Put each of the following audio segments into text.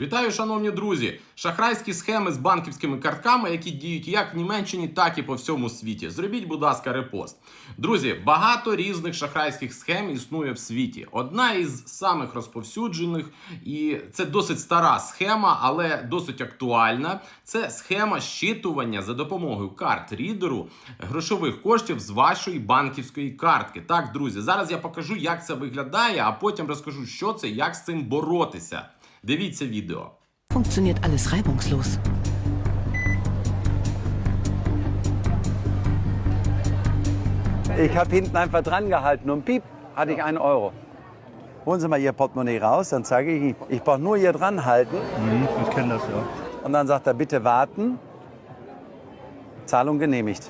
Вітаю, шановні друзі! Шахрайські схеми з банківськими картками, які діють як в Німеччині, так і по всьому світі. Зробіть, будь ласка, репост. Друзі, багато різних шахрайських схем існує в світі. Одна із самих розповсюджених, і це досить стара схема, але досить актуальна. Це схема щитування за допомогою карт рідеру грошових коштів з вашої банківської картки. Так, друзі, зараз я покажу, як це виглядає, а потім розкажу, що це, як з цим боротися. Дивіться відео. Funktioniert alles reibungslos. Ich habe hinten einfach dran gehalten und piep, hatte ich einen Euro. Holen Sie mal Ihr Portemonnaie raus, dann zeige ich Ihnen. Ich brauche nur hier dran halten Mhm, ich kenne das ja. und dann sagt er, bitte warten. Zahlung genehmigt.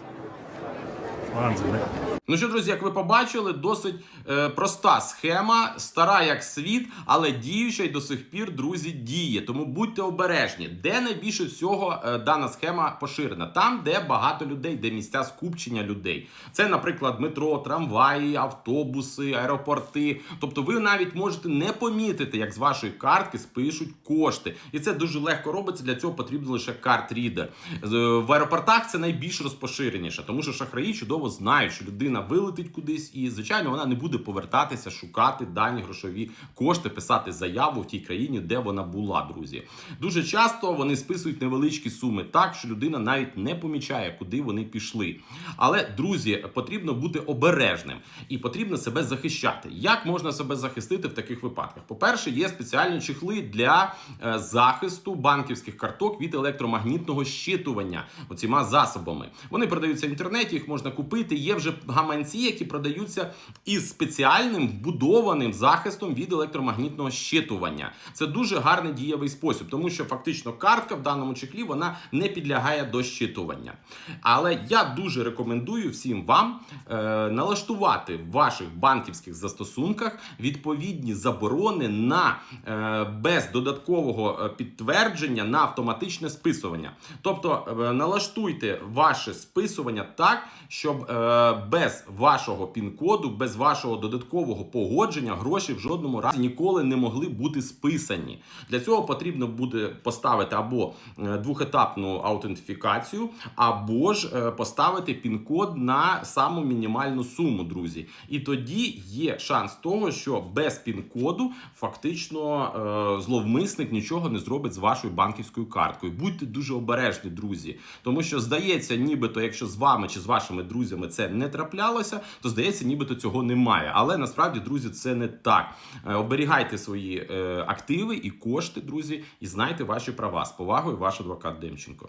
Wahnsinn, ne? Ну що, друзі, як ви побачили, досить е, проста схема, стара як світ, але діюча й до сих пір, друзі, діє. Тому будьте обережні, де найбільше всього е, дана схема поширена. Там, де багато людей, де місця скупчення людей. Це, наприклад, метро, трамваї, автобуси, аеропорти. Тобто, ви навіть можете не помітити, як з вашої картки спишуть кошти. І це дуже легко робиться. Для цього потрібно лише карт-рідер. В аеропортах це найбільш розпоширеніше, тому що шахраї чудово знають, що людина вилетить кудись, і звичайно вона не буде повертатися, шукати дані грошові кошти, писати заяву в тій країні, де вона була, друзі. Дуже часто вони списують невеличкі суми так, що людина навіть не помічає, куди вони пішли. Але друзі, потрібно бути обережним і потрібно себе захищати. Як можна себе захистити в таких випадках? По-перше, є спеціальні чехли для е, захисту банківських карток від електромагнітного щитування оціма засобами. Вони продаються в інтернеті, їх можна купити. Є вже гаманці, які продаються із спеціальним вбудованим захистом від електромагнітного щитування. Це дуже гарний дієвий спосіб, тому що фактично картка в даному чехлі вона не підлягає до щитування. Але я дуже рекомендую всім вам е, налаштувати в ваших банківських застосунках відповідні заборони на е, без додаткового е, підтвердження на автоматичне списування. Тобто е, налаштуйте ваше списування так, щоб е, без вашого пін-коду, без вашого додаткового погодження гроші в жодному разі ніколи не могли бути списані. Для цього потрібно буде поставити або е, двохетапну аутентифікацію, або ж е, поставити пін-код на саму мінімальну суму, друзі. І тоді є шанс того, що без пін-коду фактично е, зловмисник нічого не зробить з вашою банківською карткою. Будьте дуже обережні, друзі, тому що здається, нібито, якщо з вами чи з вашими друзями це не траплялося, то здається, нібито цього немає. Але насправді, друзі, це не так. Е, Оберігайте свої е, активи і кошти, друзі, і знайте ваші права з повагою, ваш адвокат Демченко.